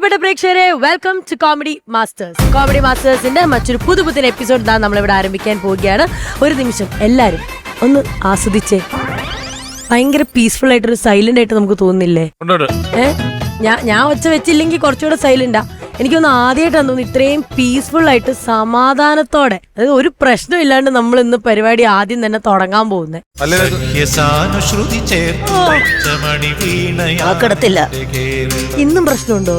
പ്രിയപ്പെട്ട പ്രേക്ഷകരെ welcome to comedy masters comedy മാസ്റ്റേഴ്സിന്റെ മറ്റൊരു പുതു പുതിയ എപ്പിസോഡ് ഇതാ നമ്മളിവിടെ ആരംഭിക്കാൻ പോവുകയാണ്. ഒരു നിമിഷം എല്ലാവരും ഒന്ന് ആസ്വദിച്ചേ. ഭയങ്കര പീസ്ഫുൾ ആയിട്ടൊരു സൈലന്റ് ആയിട്ട് നമുക്ക് തോന്നുന്നില്ലേ? ഏ? ഞാൻ ഞാൻ ഒച്ച വെച്ചില്ലെങ്കിൽ കുറച്ചുകൂടെ സൈലന്റാ എനിക്കൊന്ന് ആദ്യമായിട്ടാണ് തോന്നുന്നു ഇത്രയും പീസ്ഫുൾ ആയിട്ട് സമാധാനത്തോടെ അതായത് ഒരു പ്രശ്നം ഇല്ലാണ്ട് നമ്മൾ ഇന്ന് പരിപാടി ആദ്യം തന്നെ തുടങ്ങാൻ പോകുന്നത് ഇന്നും പ്രശ്നമുണ്ടോ?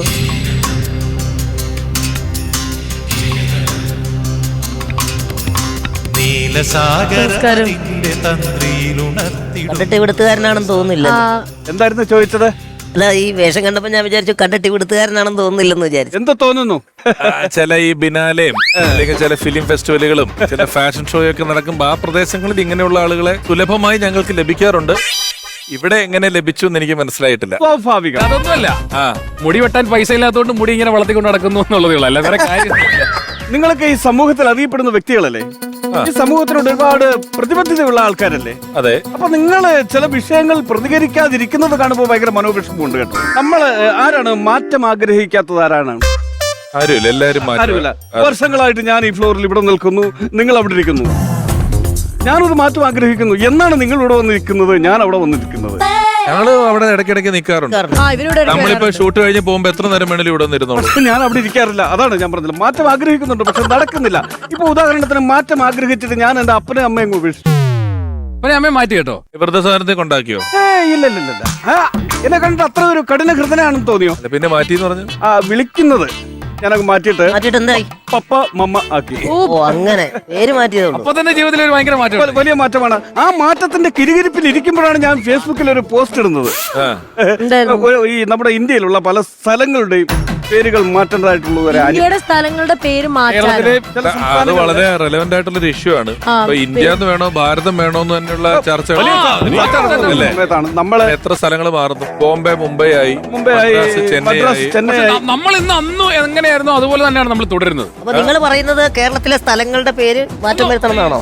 കണ്ടിട്ട് ഇവിടുത്തുകാരനാണെന്ന് തോന്നുന്നില്ല. എന്തായിരുന്നു ചോദിച്ചത്? അല്ല ഈ വേഷം കണ്ടപ്പോ ഞാൻ വിചാരിച്ചു കണ്ടിട്ട് ഇവിടുത്തുകാരനാണെന്ന് തോന്നുന്നില്ലെന്ന് വിചാരിച്ചു. എന്ത് തോന്നുന്നു? ആ, ചില ഈ ബിനാലെയും അല്ലെങ്കിൽ ചില ഫിലിം ഫെസ്റ്റിവലുകളും ചില ഫാഷൻ ഷോയൊക്കെ നടക്കുമ്പോൾ ആ പ്രദേശങ്ങളിൽ ഇങ്ങനെയുള്ള ആളുകളെ സുലഭമായി ഞങ്ങൾക്ക് ലഭിക്കാറുണ്ട്. ഇവിടെ എങ്ങനെ ലഭിച്ചു എന്ന് എനിക്ക് മനസ്സിലായിട്ടില്ല. സ്വാഭാവികം. അതൊന്നുമല്ല. ആ. മുടി വെട്ടാൻ പൈസ ഇല്ലാത്തതുകൊണ്ട് മുടി ഇങ്ങനെ വളർത്തിക്കൊണ്ട് നടക്കുന്നു എന്നുള്ളതേ ഉള്ളൂ. അല്ല വേറെ കാര്യം നിങ്ങളൊക്കെ ഈ സമൂഹത്തിൽ അറിയപ്പെടുന്ന വ്യക്തികളല്ലേ? ഈ സമൂഹത്തിനോട് ഒരുപാട് പ്രതിബദ്ധതയുള്ള ആൾക്കാരല്ലേ? അതെ. അപ്പൊ നിങ്ങൾ ചില വിഷയങ്ങൾ പ്രതികരിക്കാതിരിക്കുന്നത് കാണുമ്പോൾ ഭയങ്കര മനോവിഷമമുണ്ട് കേട്ടോ. നമ്മൾ ആരാണ് മാറ്റം ആഗ്രഹിക്കാത്തത് ആരാണ്? ആരുമില്ല എല്ലാരും മാറ്റി. ആരുമില്ല. വർഷങ്ങളായിട്ട് ഞാൻ ഈ ഫ്ലോറിൽ ഇവിടെ നിൽക്കുന്നു നിങ്ങൾ അവിടെ ഇരിക്കുന്നു. ഞാനൊരു മാറ്റം ആഗ്രഹിക്കുന്നു. എന്നാണ് നിങ്ങൾ ഇവിടെ വന്നിരിക്കുന്നത്? ഞാൻ അവിടെ വന്നിരിക്കുന്നത്. ഞങ്ങൾ അവിടെ ഇടയ്ക്കിടയ്ക്ക് നിൽക്കാറുണ്ട് ആ ഇടയ്ക്ക് നമ്മളിപ്പോ ഷൂട്ട് കഴിഞ്ഞ് പോകുമ്പോ എത്ര നേരം വേണേലും ഇവിടെ നിന്നിരുന്നോളൂ പക്ഷെ ഞാൻ അവിടെ ഇരിക്കാറില്ല. അതാണ് ഞാൻ പറഞ്ഞത്. മാറ്റം ആഗ്രഹിക്കുന്നുണ്ട് പക്ഷെ നടക്കുന്നില്ല. ഇപ്പൊ ഉദാഹരണത്തിന് മാറ്റം ആഗ്രഹിച്ചിട്ട് ഞാൻ എന്റെ അപ്പനെ അമ്മയും ഉപേക്ഷിച്ചു. പിന്നെ അമ്മയെ മാറ്റി കേട്ടോ? വൃദ്ധസാധനത്തെ കൊണ്ടാക്കിയോ? ഏ ഇല്ല ഇല്ല ഇല്ല, ഇല്ല. ആ, എന്നെ കണ്ടിട്ട് അത്ര ഒരു കഠിന ഹൃദയനാണെന്ന് തോന്നിയോ? അല്ല, പിന്നെ മാറ്റി എന്ന് പറഞ്ഞു? ആ വിളിക്കുന്നത് ഞാനങ്ങ് മാറ്റിയിട്ട് മാറ്റിട്ട് എന്തായി? പപ്പ മമ്മ ആക്കി. ഓ അങ്ങനെ. പേര് മാറ്റിയതുള്ളൂ അപ്പൊ തന്നെ ജീവിതത്തിൽ ഒരു ഭയങ്കര മാറ്റം വലിയ മാറ്റമാണ്. ആ മാറ്റത്തിന്റെ കിരികിരിപ്പിൽ ഇരിക്കുമ്പോഴാണ് ഞാൻ ഫേസ്ബുക്കിൽ ഒരു പോസ്റ്റ് ഇടുന്നത്. ഒരു- ഈ നമ്മുടെ ഇന്ത്യയിലുള്ള പല സ്ഥലങ്ങളുടെയും പേരുകൾ മാറ്റേണ്ടതായിട്ടുള്ള ഒരു ഇന്ത്യയുടെ സ്ഥലങ്ങളുടെ പേര് മാറ്റാനോ? കേരളത്തിലെ ചില അത് വളരെ റെലവെന്റ് ആയിട്ടുള്ള ഒരു ഇഷ്യൂ ആണ്. ആ, ഇപ്പൊ ഇന്ത്യ എന്ന് വേണോ ഭാരതം വേണോ എന്ന് തന്നെയുള്ള ചർച്ചകൾ അല്ലേ സമയത്താണ്. നമ്മൾ എത്ര സ്ഥലങ്ങൾ മാറുന്നു? ബോംബെ മുംബൈ ആയി മുംബൈ മദ്രാസ്, ചെന്നൈ മദ്രാസ് ആയി. ചെന്നൈ ആയി. നമ്മൾ ഇന്ന് അന്ന് എങ്ങനെയായിരുന്നു? അതുപോലെ തന്നെയാണ് നമ്മൾ തുടരുന്നത്. അപ്പൊ നിങ്ങൾ പറയുന്നത് കേരളത്തിലെ സ്ഥലങ്ങളുടെ പേര് മാറ്റം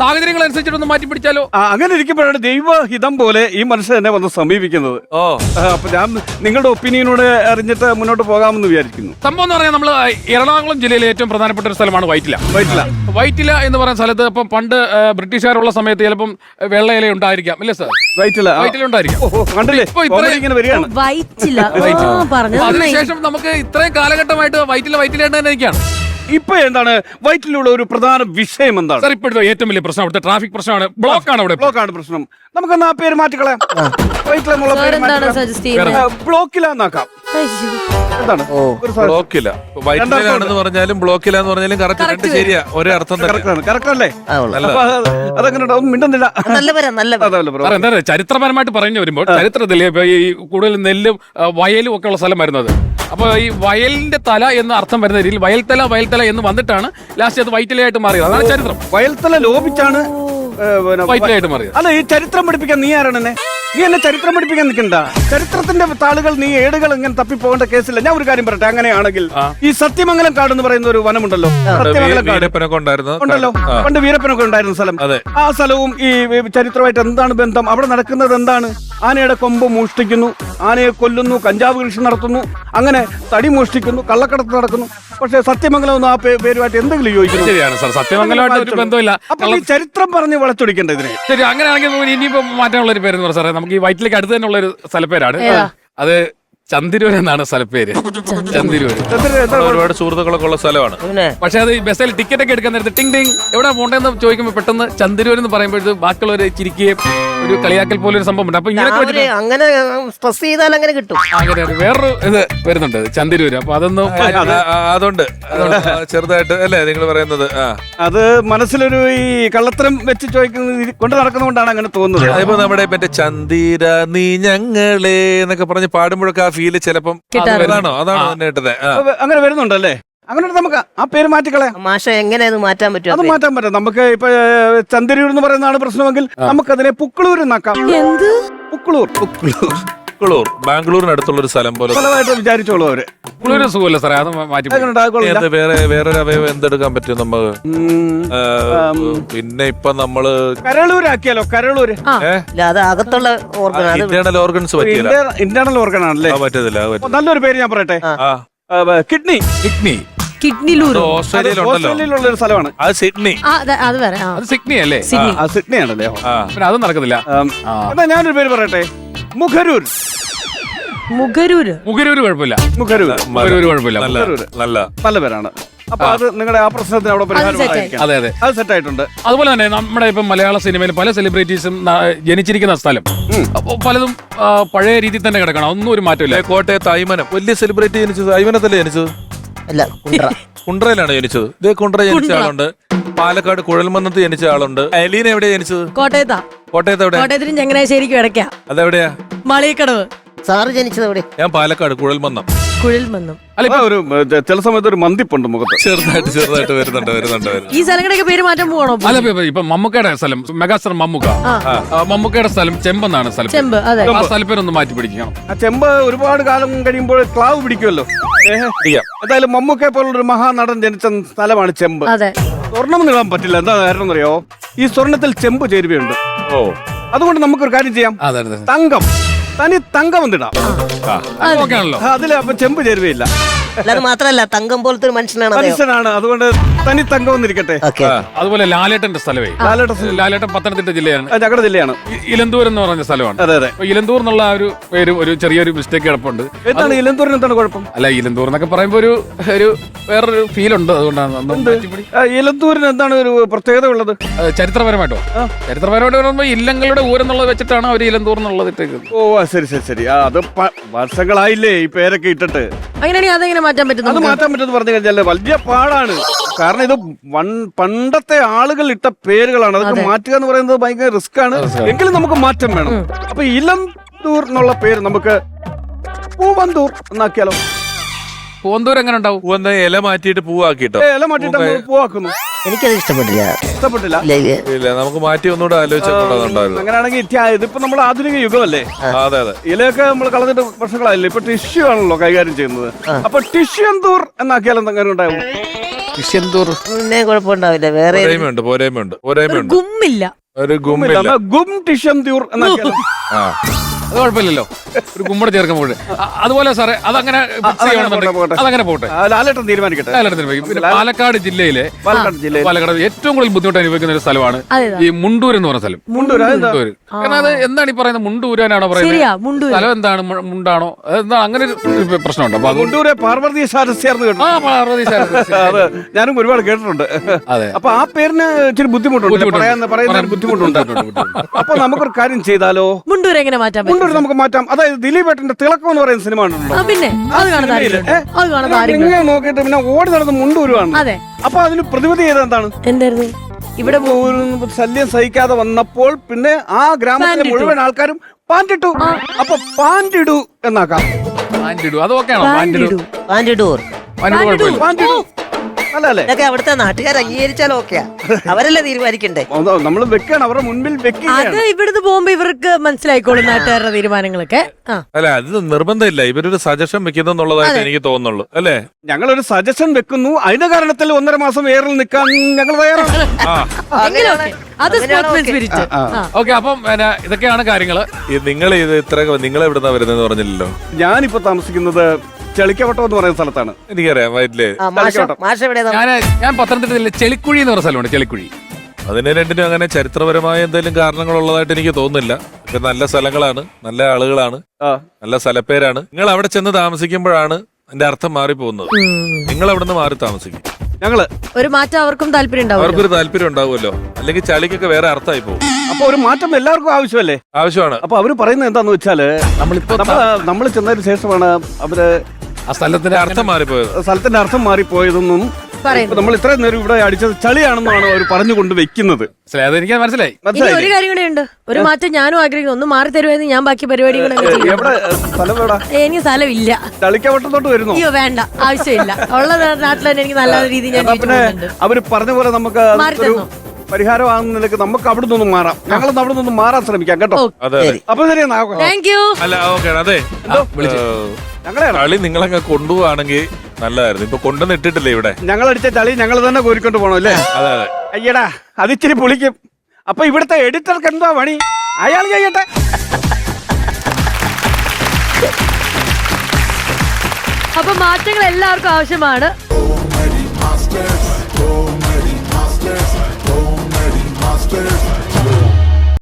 സാഹചര്യങ്ങൾ അനുസരിച്ചിട്ടൊന്ന് മാറ്റി പിടിച്ചാലോ? ആ, അങ്ങനെ ഇരിക്കുമ്പോഴാണ് ദൈവഹിതം പോലെ ഈ മനുഷ്യൻ എന്നെ വന്ന് സമീപിക്കുന്നത്. ഓ. ആ, അപ്പൊ ഞാൻ നിങ്ങളുടെ ഒപ്പീനിയനോട് അറിഞ്ഞിട്ട് മുന്നോട്ട് പോകാമെന്ന് വിചാരിക്കുന്നു. സംഭവം എന്ന് പറഞ്ഞാൽ നമ്മൾ എറണാകുളം ജില്ലയിലെ ഏറ്റവും പ്രധാനപ്പെട്ട ഒരു സ്ഥലമാണ് വൈറ്റില. വൈറ്റില. വൈറ്റില എന്ന് പറയുന്ന സ്ഥലത്ത് ഇപ്പം പണ്ട് ബ്രിട്ടീഷുകാരുള്ള സമയത്ത് ചിലപ്പം വെള്ള ഇല ഉണ്ടായിരിക്കാം. അല്ലേ സാർ വൈറ്റില. വൈറ്റില ഉണ്ടായിരിക്കാം. ഇപ്പൊ ഇത്രയും- അപ്പൊ അതിനുശേഷം നമുക്ക് ഇത്രയും കാലഘട്ടമായിട്ട് വൈറ്റില വൈറ്റില തന്നെ ഇരിക്കുകയാണ്. ഇപ്പൊ എന്താണ് വൈറ്റിലുള്ള ഒരു പ്രധാന വിഷയം എന്താണ്? സാർ ഇപ്പോഴത്തെ ഏറ്റവും വലിയ പ്രശ്നം അവിടുത്തെ ട്രാഫിക് പ്രശ്നമാണ്. ബ്ലോക്ക് ആണ് അവിടെ. ബ്ലോക്കാണ് പ്രശ്നം. നമുക്കൊന്ന് ആ പേര് മാറ്റിക്കളയാം. വൈറ്റില എന്നുള്ള സാർ പേര് എന്താണ് മാറ്റിക്കളയാം. സജസ്റ്റ് ചെയ്യുന്നത്? ബ്ലോക്കിലാന്നാക്കാം എന്താണ്? ഓ. ഒരു സാധനം. ബ്ലോക്കില്ല വൈറ്റിലാണെന്ന് പറഞ്ഞാലും ബ്ലോക്കില്ല എന്ന് പറഞ്ഞാലും കറക്റ്റ് രണ്ട് ശരിയാ. ഒരേ അർത്ഥം തന്നെ. Correct ആണ്. Correct അല്ലേ? ആ ഉള്ളു. അപ്പൊ അത് അതങ്ങനെ ഒന്നും മിണ്ടുന്നില്ല. നല്ല പേരാ നല്ല പേര് അതല്ല ബ്രോ സാർ എന്താ പറയുക, ചരിത്രപരമായിട്ട് പറഞ്ഞു വരുമ്പോൾ ചരിത്രത്തിൽ ഇപ്പൊ ഈ കൂടുതൽ നെല്ലും ആ, വയലും ഒക്കെ ഉള്ള സ്ഥലം വരുന്നത് അപ്പൊ ഈ വയലിന്റെ തല എന്ന് അർത്ഥം വരുന്ന രീതിയിൽ വയൽത്തല വയൽത്തല എന്ന് വന്നിട്ടാണ് ലാസ്റ്റ് അത് വൈറ്റിലയായിട്ട് മാറിയത്. അതാണ് ചരിത്രം. വയൽത്തല ലോപിച്ചാണ് ഏ, പിന്നെ വൈറ്റിലയായിട്ട് മാറിയത്. അല്ല ഈ ചരിത്രം പഠിപ്പിക്കാൻ നീ ആരാണ് എന്നെ? നീ എന്നെ ചരിത്രം പഠിപ്പിക്കാൻ നിൽക്കണ്ട. ചരിത്രത്തിന്റെ താളുകൾ നീ ഏടുകൾ ഇങ്ങനെ തപ്പി പോകേണ്ട കേസില്ല. ഞാൻ ഒരു കാര്യം പറയട്ടെ അങ്ങനെയാണെങ്കിൽ ഈ സത്യമംഗലം കാട് എന്ന് പറയുന്ന ഒരു വനമുണ്ടല്ലോ. സത്യമംഗലം കാട്. ഉണ്ടല്ലോ. പണ്ട് വീരപ്പനൊക്കെ ഉണ്ടായിരുന്ന സ്ഥലം. ആ സ്ഥലവും ഈ ചരിത്രമായിട്ട് എന്താണ് ബന്ധം? അവിടെ നടക്കുന്നത് എന്താണ്? ആനയുടെ കൊമ്പ് മോഷ്ടിക്കുന്നു ആനയെ കൊല്ലുന്നു കഞ്ചാവ് കൃഷി നടത്തുന്നു അങ്ങനെ തടി മോഷ്ടിക്കുന്നു കള്ളക്കടത്ത് നടക്കുന്നു. പക്ഷെ സത്യമംഗലം ഒന്നും ആ പേരുമായിട്ട് എന്തെങ്കിലും യോജിക്കുന്നു? ശരിയാണ് സാർ. സത്യമംഗലമായിട്ട് ബന്ധമില്ല അപ്പൊ ഈ ചരിത്രം പറഞ്ഞ് വളച്ചൊടിക്കേണ്ട ഇതിനെ. ശരി അങ്ങനെയാണെങ്കിൽ ഇനിയിപ്പോ മാറ്റാനുള്ള ഒരു പേര് സാറേ. നമുക്ക് ഈ വൈറ്റിലേക്ക് അടുത്ത് തന്നെയുള്ള ഒരു സ്ഥലപ്പേരാണ്. അത് ചന്ദിരൂർ എന്നാണ് സ്ഥലപ്പേര്. ചന്ദിരൂർ എന്തൊരു- ഒരുപാട് സുഹൃത്തുക്കളൊക്കെ ഉള്ള സ്ഥലമാണ്. പക്ഷെ അത് ബസ്സിൽ ടിക്കറ്റ് ഒക്കെ എടുക്കാൻ നേരത്തെ ടിങ് ടിങ് എവിടെ പോണ്ടെന്ന് ചോദിക്കുമ്പോൾ പെട്ടെന്ന് ചന്ദിരൂർ എന്ന് പറയുമ്പോഴത്തേക്ക് ബാക്കിയുള്ളവർ ചിരിക്കുകയും ഒരു കളിയാക്കൽ പോലെ ഒരു സംഭവം ഉണ്ട് അപ്പൊ ഇങ്ങനെ അങ്ങനെ സ്ട്രെസ് ചെയ്താൽ അങ്ങനെ കിട്ടും. അങ്ങനെ ഒരു വേറൊരു ഇത് വരുന്നുണ്ട് ചന്ദിരൂര്. അപ്പൊ അതൊന്നും ആ, ആ, അതുണ്ട് അതുണ്ട്. ആ, ചെറുതായിട്ട് അല്ലേ നിങ്ങൾ പറയുന്നത്? ആ. അത് മനസ്സിലൊരു ഈ കള്ളത്തരം വെച്ച് ചോദിക്കുന്നത് ഇത് കൊണ്ട് നടക്കുന്നതുകൊണ്ടാണ് അങ്ങനെ തോന്നുന്നത്. അതിപ്പോ നമ്മുടെ മറ്റേ ചന്ദിര നീ ഞങ്ങളെ എന്നൊക്കെ പറഞ്ഞ് പാടുമ്പോഴൊക്കെ ആ ഫീൽ ചിലപ്പം കിട്ടാറുണ്ട്. അതാണോ അതാണോ കിട്ടുന്നത് ആ. അപ്പൊ അങ്ങനെ വരുന്നുണ്ടല്ലേ? അങ്ങനെ നമുക്ക് ആ പേര് മാറ്റിക്കളെ മാഷ എങ്ങനെ അത് മാറ്റാൻ പറ്റും അത് മാറ്റാൻ പറ്റും നമുക്ക് ഇപ്പൊ ഏ, ചന്ദരൂർ എന്ന് പറയുന്നതാണ് പ്രശ്നമെങ്കിൽ നമുക്ക് നമുക്കതിനെ പുക്കളൂർ എന്നാക്കാം. എന്ത്? പുക്കളൂർ. പുക്കളൂർ. ബാംഗ്ലൂരിനടുത്തുള്ള ഒരു സ്ഥലം പോലെ. ഫലമായിട്ട് വിചാരിച്ചോളൂ അവർ. ഒരു സുഖമല്ല സാറേ അത് മാറ്റി അങ്ങനെ വേറെ വേറൊരു അവയവം എന്തെടുക്കാൻ പറ്റും നമുക്ക് പിന്നെ ഇപ്പൊ നമ്മൾ കരളൂരാക്കിയാലോ? കരളൂര്. ഇല്ല അത് അകത്തുള്ള ഇന്റേണൽ ഓർഗൻസ് പറ്റിയില്ല. ഇന്റേണൽ ഓർഗൻ ആണല്ലേ? പറ്റത്തില്ല അത് പറ്റില്ല നല്ലൊരു പേര് ഞാൻ പറയട്ടെ. കിഡ്നി. കിഡ്നി. കിഡ്നിലൂർ. ഓസ്ട്രേലിയയിലുള്ള ഒരു സ്ഥലമാണ്. അത് സിഡ്നി. ആ അതെ, അത് വേറെ അത് സിഡ്നി അല്ലേ? സിഡ്നി. ആ. സിഡ്നി ആണല്ലേ? ആ. പിന്നെ അതും നടക്കത്തില്ല ഉം, എന്നാ ഞാനൊരു പേര് പറയട്ടെ? മുഖരൂർ. മുഖരൂര് മുഖരൂര് കുഴപ്പമില്ല. മുഖരൂർ. മുഖരൂര് കുഴപ്പമില്ല. നല്ല നല്ല നല്ല പേരാണ്. അപ്പൊ അത് നിങ്ങളുടെ ആ പ്രശ്നത്തിന് അവിടെ പരിഹാരം set അതെ അതെ. അത് സെറ്റ് ആയിട്ടുണ്ട്. അതുപോലെ തന്നെ നമ്മുടെ ഇപ്പം മലയാള സിനിമയിൽ പല സെലിബ്രിറ്റീസും ജനിച്ചിരിക്കുന്ന സ്ഥലം. അപ്പൊ പലതും ആ, പഴയ രീതിയിൽ തന്നെ കിടക്കണം. ഒന്നും ഒരു മാറ്റമില്ല. കോട്ടയത്ത് അയ്മനം. വലിയ സെലിബ്രിറ്റി ജനിച്ചത് അയ്മനത്തല്ലേ ജനിച്ചത്? അല്ല കുണ്ട്ര. കുണ്ട്രയിലാണ് ജനിച്ചത്. ഇതേ കുണ്ട്ര ജനിച്ച ആളുണ്ട്. പാലക്കാട് കുഴൽമന്നത്ത് ജനിച്ച ആളുണ്ട്. അലീന എവിടെ ജനിച്ചത്? കോട്ടയത്താ. കോട്ടയത്ത് എവിടെ കോട്ടയത്തിന് ചങ്ങനാശ്ശേരിക്കും ഇടയ്ക്കാ. അതെവിടെയാ? മളിയക്കടവ് സാറ് ജനിച്ചത് എവിടെ? ഞാൻ പാലക്കാട് കുഴൽമന്നം. കുഴൽമന്നം അല്ല ഒരു ഏ, ചില സമയത്ത് ഒരു മന്തിപ്പുണ്ട് മുഖത്ത്. ചെറുതായിട്ട് ചെറുതായിട്ട് വരുന്നുണ്ട് വരുന്നുണ്ട് വരുന്നുണ്ട്. ഈ സ്ഥലങ്ങളുടെയൊക്കെ പേര് മാറ്റാൻ പോകണോ അല്ല ഇപ്പൊ- ഇപ്പൊ മമ്മൂക്കയുടെ സ്ഥലം മെഗാസ്റ്റർ മമ്മൂക്ക. ആ, മമ്മൂക്കയുടെ സ്ഥലം ചെമ്പെന്നാണ് സ്ഥലം ചെമ്പ് അതെ. ആ സ്ഥലപ്പേരൊന്ന് മാറ്റി പിടിക്കണം ആ ചെമ്പ് ഒരുപാട് കാലം കഴിയുമ്പോൾ ക്ലാവ് പിടിക്കുമല്ലോ. ഏഹ്. എന്തായാലും മമ്മൂക്കെ പോലുള്ള ഒരു മഹാനടൻ ജനിച്ച സ്ഥലമാണ് ചെമ്പ്. അതെ. സ്വർണം നിടാൻ പറ്റില്ല. എന്താ കാരണം എന്നറിയോ ഈ സ്വർണത്തിൽ ചെമ്പ് ചേരുവയുണ്ട്. ഓ. അതുകൊണ്ട് നമുക്കൊരു കാര്യം ചെയ്യാം. അതെ അതെ. തങ്കം. തനി തങ്കം വന്നിടാം അതിൽ അപ്പൊ ചെമ്പ് ചേരുവയില്ല. അത് മാത്രല്ല തങ്കം പോലത്തെ ഒരു മനുഷ്യനാണ് അദ്ദേഹം. മനുഷ്യനാണ്. അതുകൊണ്ട് തനി തങ്കം എന്നിരിക്കട്ടെ ഓക്കെ. അതുപോലെ ലാലേട്ടന്റെ സ്ഥലമേ. ലാലേട്ടൻ ലാലേട്ടൻ പത്തനംതിട്ട ജില്ലയാണ്. ഞങ്ങളുടെ ജില്ലയാണ്. ഇ- ഇലന്തൂർ എന്ന് പറഞ്ഞ സ്ഥലമാണ്. അതെ അതെ. അപ്പൊ ഇലന്തൂർ എന്നുള്ള ആ ഒരു പേര് ഒരു ചെറിയൊരു മിസ്റ്റേക്ക് കിടപ്പുണ്ട് എന്താണ് ഇലന്തൂരിന് എന്താണ് കുഴപ്പം? അല്ല ഇലന്തൂർ എന്നൊക്കെ പറയുമ്പോ ഒരു ഒരു വേറൊരു ഫീൽ ഉണ്ട്. അതുകൊണ്ടാണ് ആ, ഇലന്തൂരിന് എന്താണ് ഒരു പ്രത്യേകത ഉള്ളത്? ചരിത്രപരമായിട്ടോ? ചരിത്രപരമായിട്ട് പറയുമ്പോൾ ഇല്ലങ്ങളുടെ ഊരെന്നുള്ളത് വെച്ചിട്ടാണ് അവർ ഇലന്തൂർ എന്നുള്ളത് ഇട്ടേക്കുന്നത്. ഓ ആ, ശരി ശരി ശരി. ആ അത് പ- വർഷങ്ങളായില്ലേ ഈ പേരൊക്കെ ഇട്ടിട്ട്. അങ്ങനെയാണെങ്കിൽ അതെങ്ങനെ മാറ്റാൻ പറ്റും അത് നമുക്ക്? മാറ്റാൻ പറ്റുമെന്ന് പറഞ്ഞു കഴിഞ്ഞാൽ വലിയ പാടാണ്. കാരണം ഇത് വൺ- പണ്ടത്തെ ആളുകൾ ഇട്ട പേരുകളാണ്. അതൊക്കെ മാറ്റുക എന്ന് പറയുന്നത് ഭയങ്കര റിസ്ക് ആണ്. എങ്കിലും നമുക്ക് മാറ്റം വേണം. അപ്പൊ ഇലന്തൂർ എന്നുള്ള പേര് നമുക്ക് പൂവന്തൂർ എന്നാക്കിയാലോ? പൂവന്തൂർ എങ്ങനെ ഉണ്ടാവും? പൂവെന്ന ഇല മാറ്റിയിട്ട് പൂവാക്കിട്ടോ ഏ, ഇല മാറ്റിട്ട് നമ്മൾ പൂവാക്കുന്നു. എനിക്കത് ഇഷ്ടപ്പെട്ടില്ല. ഇഷ്ടപ്പെട്ടില്ല? ഇല്ല നമുക്ക് മാറ്റി ഒന്നുകൂടെ ആലോചിച്ചുണ്ടായിരുന്നു അങ്ങനെയാണെങ്കിൽ ഇത്യ- ഇതിപ്പോ നമ്മൾ ആധുനിക യുഗമല്ലേ? അതെ അതെ. ഇലയൊക്കെ നമ്മൾ കളഞ്ഞിട്ട് വർഷങ്ങളായില്ലേ? ഇപ്പൊ ടിഷ്യൂ ആണല്ലോ കൈകാര്യം ചെയ്യുന്നത്. അപ്പൊ ടിഷ്യൂ എന്തൂർ എന്നാക്കിയാൽ എന്തെങ്കിലും ഉണ്ടാവും? വിഷ്യന്തൂർ പിന്നെ കുഴപ്പമുണ്ടാവില്ല വേറെ പോരായ്മയുണ്ട് പോരായ്മയുണ്ട് ഒരു പോരായ്മയുണ്ട് ഗുമ്മില്ല. ഒരു ഗുമ്മില്ല. ഗും ടിഷ്യന്തൂർ എന്നാക്കിയാലും. ആ. അത് കുഴപ്പമില്ലല്ലോ. ഒരു കുമ്പട ചേർക്കാൻ പോട്ടെ അതുപോലെ സാറേ അതങ്ങനെ fix അതങ്ങനെ ചെയ്യണമെന്നുണ്ടെങ്കിൽ പോട്ടെ, പോട്ടെ. അതങ്ങനെ പോട്ടെ. ആ, ലാലേട്ടൻ തീരുമാനിക്കട്ടെ. പിന്നെ പാലക്കാട് ജില്ലയിലെ പാലക്കാട് ജില്ലയിൽ പാലക്കാട് ഏറ്റവും കൂടുതൽ ബുദ്ധിമുട്ട് അനുഭവിക്കുന്ന ഒരു സ്ഥലമാണ് അതേതാ? ഈ മുണ്ടൂർ എന്ന് പറഞ്ഞ സ്ഥലം. അതെന്താ? മുണ്ടൂർ കാരണം അത് എന്താണ് ഈ പറയുന്നത്? മുണ്ടൂരാനാണോ ശരിയാ പറയുന്നത് മുണ്ടൂര്. സ്ഥലം എന്താണ്? മു- മുണ്ടാണോ? അതെന്താ? അങ്ങനെ ഒരു പ്രശ്നമുണ്ടോ? അപ്പൊ അതുകൊണ്ട് മുണ്ടൂരെ പാർവതി സാരസ്യാർന്ന് കേട്ടു. ആ പാർവതി ശാരദ. അത് ഞാനും ഒരുപാട് കേട്ടിട്ടുണ്ട്. അതെ. അപ്പൊ ആ പേരിന് ഇച്ചിരി ബുദ്ധിമുട്ടുണ്ട്. ബുദ്ധിമുട്ടുണ്ട്. പറയാൻ ബുദ്ധിമുട്ടുണ്ട്. ബുദ്ധിമുട്ടുണ്ട്, ബുദ്ധിമുട്ടുണ്ട്. അപ്പൊ നമുക്കൊരു കാര്യം ചെയ്താലോ? മുണ്ടൂർ എങ്ങനെ മാറ്റാം പറ്റും നമുക്ക് മാറ്റാം. അതായത് ദിലീപ് ദിലീപേട്ടന്റെ തിളക്കം എന്ന് പറയുന്ന സിനിമ ഉണ്ടല്ലോ പിന്നെ. അത് ഇങ്ങനെ നോക്കിയിട്ട് പിന്നെ ഓടി നടന്ന് മുണ്ടൂരുവാണ്. അതെ. അപ്പൊ അതിന് പ്രതിവിധി ചെയ്ത എന്താണ്? എന്തായിരുന്നു? ഇവിടെ ശല്യം സഹിക്കാതെ വന്നപ്പോൾ പിന്നെ ആ ഗ്രാമത്തിലെ മുഴുവൻ ആൾക്കാരും പാന്റിട്ടു. അപ്പൊ പാന്റിടു എന്നാക്കാം. പാന്റിടു. അത് ഓക്കെ ആണോ പാൻഡിടു പാൻഡിഡൂർ പാൻറിടു ഇതൊക്കെ അവിടുത്തെ നാട്ടുകാർ അംഗീകരിച്ചാൽ ഓക്കെയാ. അവരല്ലേ തീരുമാനിക്കണ്ടേ? നമ്മൾ വെക്കാണ് അവരുടെ മുൻപിൽ അത് ഇവിടുന്ന് പോകുമ്പോ ഇവർക്ക് മനസ്സിലായിക്കോളും നാട്ടുകാരുടെ തീരുമാനങ്ങളൊക്കെ. ആ. അല്ല അത് നിർബന്ധമില്ല. ഇവരൊരു സജഷൻ വെക്കുന്നുള്ളതായിട്ട് എനിക്ക് തോന്നുന്നുള്ളൂ. അല്ലേ? ഞങ്ങളൊരു സജഷൻ വെക്കുന്നു. അതിന്റെ കാരണത്തിൽ ഒന്നര മാസം ഏറിൽ നിൽക്കാൻ ഞങ്ങൾ തയ്യാറാണ്. ആ. എങ്കിലും okay. അത് സ്പോർട്സ്മാൻ സ്പിരിറ്റ് ഓക്കെ. അപ്പം പിന്നെ ഇതൊക്കെയാണ് കാര്യങ്ങൾ. നിങ്ങൾ ഇത് ഇത്ര നിങ്ങൾ എവിടുന്നാ വരുന്നതെന്ന് പറഞ്ഞില്ലല്ലോ? ഞാനിപ്പോ താമസിക്കുന്നത് ചെളിക്കവട്ടം എന്ന് പറയുന്ന സ്ഥലത്താണ്. എനിക്കറിയാം വയറ്റിൽ. ആ മാഷ മാഷ എവിടെയാ ഞാൻ ഞാൻ പത്തനംതിട്ട ജില്ലയിലെ ചെളിക്കുഴി എന്ന് പറഞ്ഞ സ്ഥലമുണ്ട് ചെളിക്കുഴി. അതിന് രണ്ടിനും അങ്ങനെ ചരിത്രപരമായ എന്തെങ്കിലും കാരണങ്ങളുള്ളതായിട്ട് എനിക്ക് തോന്നുന്നില്ല. ഇപ്പൊ നല്ല സ്ഥലങ്ങളാണ് നല്ല ആളുകളാണ് ആ. നല്ല സ്ഥലപ്പേരാണ്. നിങ്ങൾ അവിടെ ചെന്ന് താമസിക്കുമ്പോഴാണ് എന്റെ അർത്ഥം മാറിപ്പോകുന്നത്. നിങ്ങൾ അവിടെ നിന്ന് മാറി താമസിക്കും. ഞങ്ങൾ. ഒരു മാറ്റം അവർക്കും താല്പര്യം ഉണ്ടാവും അവർക്കൊരു താല്പര്യം ഉണ്ടാവുമല്ലോ. അല്ലെങ്കിൽ ചളിക്കൊക്കെ വേറെ അർത്ഥമായി പോകും. അപ്പൊ ഒരു മാറ്റം എല്ലാവർക്കും ആവശ്യമല്ലേ? ആവശ്യമാണ്. അപ്പൊ അവർ പറയുന്നത് എന്താന്ന് വെച്ചാൽ നമ്മളിപ്പോ നമ്മൾ നമ്മൾ ചെന്നതിന് ശേഷമാണ് അവർ ആ സ്ഥലത്തിന്റെ അർത്ഥം മാറിപ്പോയത്. സ്ഥലത്തിന്റെ അർത്ഥം മാറിപ്പോയതെന്നും പറയുന്നു. നമ്മൾ ഇത്രയും നേരം ഇവിടെ അടിച്ചത് ചളിയാണെന്നാണ് അവർ പറഞ്ഞുകൊണ്ട് വെക്കുന്നത്. മനസ്സിലായി? അതെനിക്ക് മനസ്സിലായി. ഇനി ഒരു മനസ്സിലായില്ലേ കാര്യം കൂടെ ഉണ്ട്. ഒരു മാറ്റം ഞാനും ആഗ്രഹിക്കുന്നു. ഒന്ന് മാറി തരുമായിരുന്നു ഞാൻ ബാക്കി പരിപാടികളൊക്കെ ചെയ്യും എവിടെ സ്ഥലം എവിടാ? എനിക്ക് സ്ഥലമില്ല. ചളിക്കവട്ടത്തോട്ട് വരുന്നു? അയ്യോ വേണ്ട. ആവശ്യമില്ല. ഉള്ള നാട്ടിൽ തന്നെ എനിക്ക് നല്ല രീതിയിൽ ഞാൻ എന്നാ ജീവിച്ചു പോകുന്നുണ്ട് അവർ പറഞ്ഞ പോലെ നമുക്ക് മാറി ഒരു തന്നോ? പരിഹാരമാകുന്ന നിലയ്ക്ക് നമുക്ക് അവിടെ നിന്നും മാറാം. ഞങ്ങൾ അവിടെ നിന്നും മാറാൻ ശ്രമിക്കാം കേട്ടോ? അതെ അപ്പൊ ശരി എന്നാ. താങ്ക് യു അല്ല ഓക്കെ അതെ. വിളിച്ചു. ഏഹ്, ഞങ്ങളെയാണോ? കളി നിങ്ങളങ്ങ് കൊണ്ടുപോവാണെങ്കിൽ നല്ലതായിരുന്നു. ഇപ്പൊ കൊണ്ടുവന്ന് ഇട്ടിട്ടില്ലേ ഇവിടെ? ഞങ്ങൾ അടിച്ച തളി ഞങ്ങൾ തന്നെ കോരിക്കൊണ്ട് പോകണം അല്ലേ? അതെ അതെ. അയ്യടാ അതിച്ചിരി പൊളിക്കും. അപ്പൊ ഇവിടുത്തെ എഡിറ്റർക്ക് എന്താ പണി? അയാൾ ചെയ്യട്ടെ. അപ്പൊ മാറ്റങ്ങൾ എല്ലാവർക്കും ആവശ്യമാണ്. upstairs.